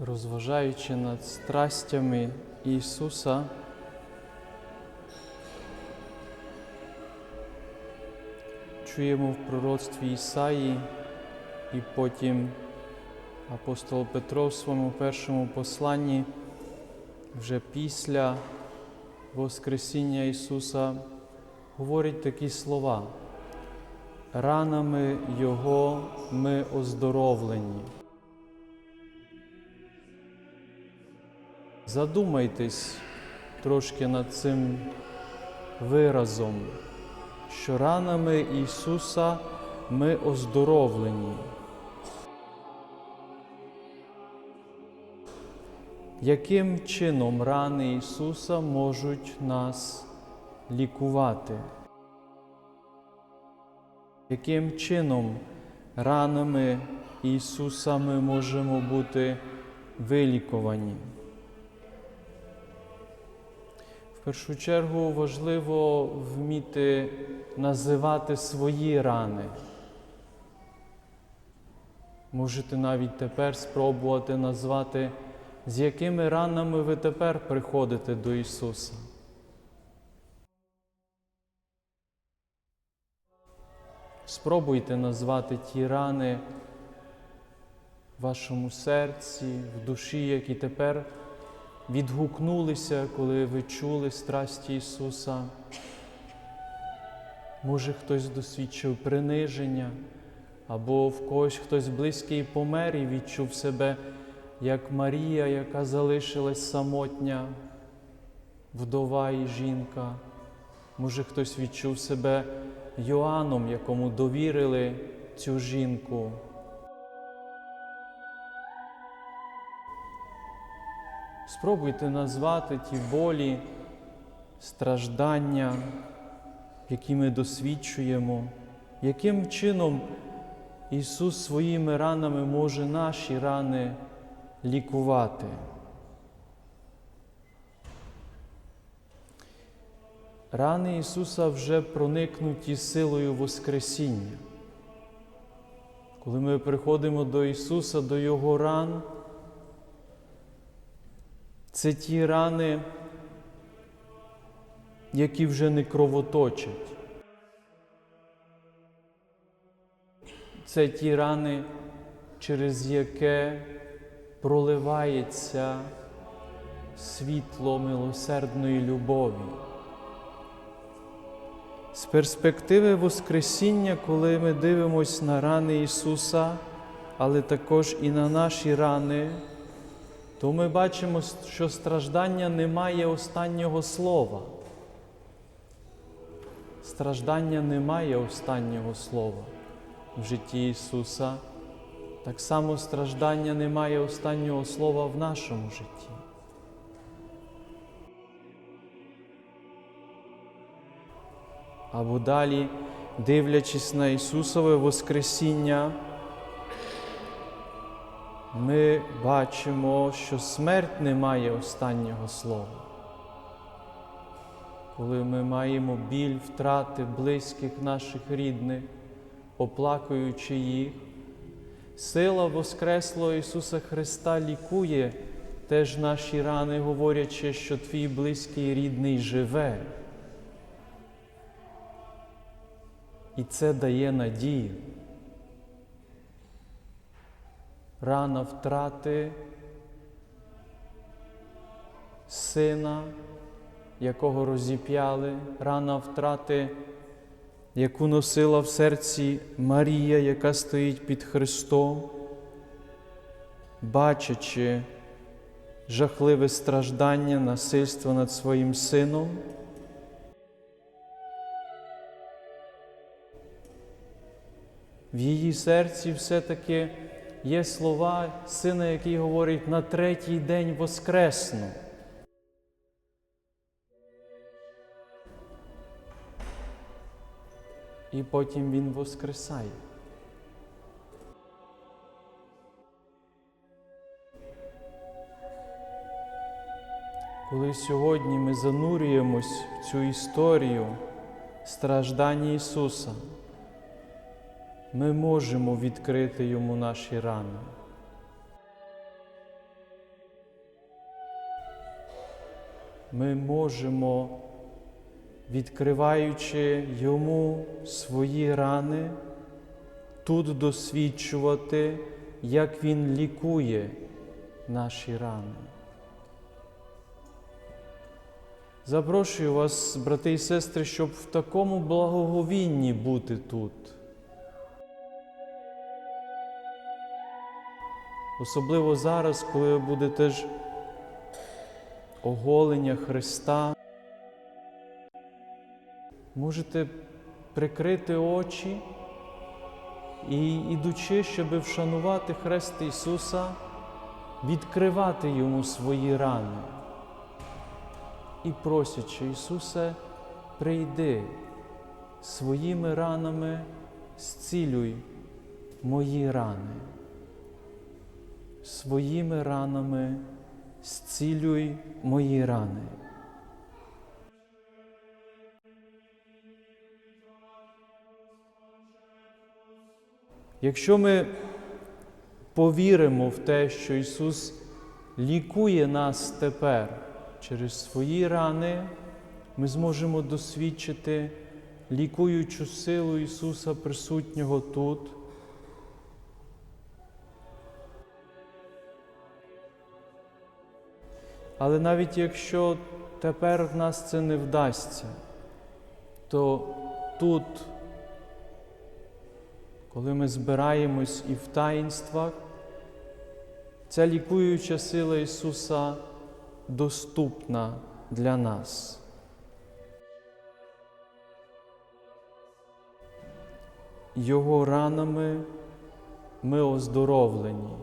розважаючи над страстями Ісуса, чуємо в пророцтві Ісаї і потім апостол Петро в своєму першому посланні вже після Воскресіння Ісуса говорить такі слова. Ранами Його ми оздоровлені. Задумайтесь трошки над цим виразом, що ранами Ісуса ми оздоровлені. Яким чином рани Ісуса можуть нас лікувати? Яким чином ранами Ісуса ми можемо бути вилікувані? Першу чергу важливо вміти називати свої рани. Можете навіть тепер спробувати назвати, з якими ранами ви тепер приходите до Ісуса. Спробуйте назвати ті рани в вашому серці, в душі, які тепер відгукнулися, коли ви чули страсті Ісуса. Може, хтось досвідчив приниження, або в когось хтось близький помер і відчув себе, як Марія, яка залишилась самотня, вдова і жінка. Може, хтось відчув себе Йоанном, якому довірили цю жінку. Спробуйте назвати ті болі, страждання, які ми досвідчуємо, яким чином Ісус своїми ранами може наші рани лікувати. Рани Ісуса вже проникнуті силою Воскресіння. Коли ми приходимо до Ісуса, до Його ран, це ті рани, які вже не кровоточать. Це ті рани, через яке проливається світло милосердної любові. З перспективи Воскресіння, коли ми дивимося на рани Ісуса, але також і на наші рани, то ми бачимо, що страждання не має останнього слова. Страждання не має останнього слова в житті Ісуса. Так само страждання не має останнього слова в нашому житті. Або далі, дивлячись на Ісусове Воскресіння, ми бачимо, що смерть не має останнього слова. Коли ми маємо біль втрати близьких наших рідних, оплакуючи їх, сила Воскреслого Ісуса Христа лікує теж наші рани, говорячи, що твій близький рідний живе. І це дає надію. Рана втрати сина, якого розіп'яли, рана втрати, яку носила в серці Марія, яка стоїть під Христом, бачачи жахливе страждання, насильство над своїм сином. В її серці все-таки є слова сина, який говорить на третій день воскресну. І потім він воскресає. Коли сьогодні ми занурюємось в цю історію страждання Ісуса, ми можемо відкрити йому наші рани. Ми можемо, відкриваючи йому свої рани, тут досвідчувати, як він лікує наші рани. Запрошую вас, брати і сестри, щоб в такому благоговінні бути тут. Особливо зараз, коли буде теж оголення Христа, можете прикрити очі і, ідучи, щоб вшанувати Хрест Ісуса, відкривати Йому свої рани і просячи Ісусе, прийди своїми ранами, зцілюй мої рани. Своїми ранами зцілюй мої рани. Якщо ми повіримо в те, що Ісус лікує нас тепер через свої рани, ми зможемо досвідчити лікуючу силу Ісуса присутнього тут. Але навіть якщо тепер в нас це не вдасться, то тут, коли ми збираємось і в таїнствах, ця лікуюча сила Ісуса доступна для нас. Його ранами ми оздоровлені.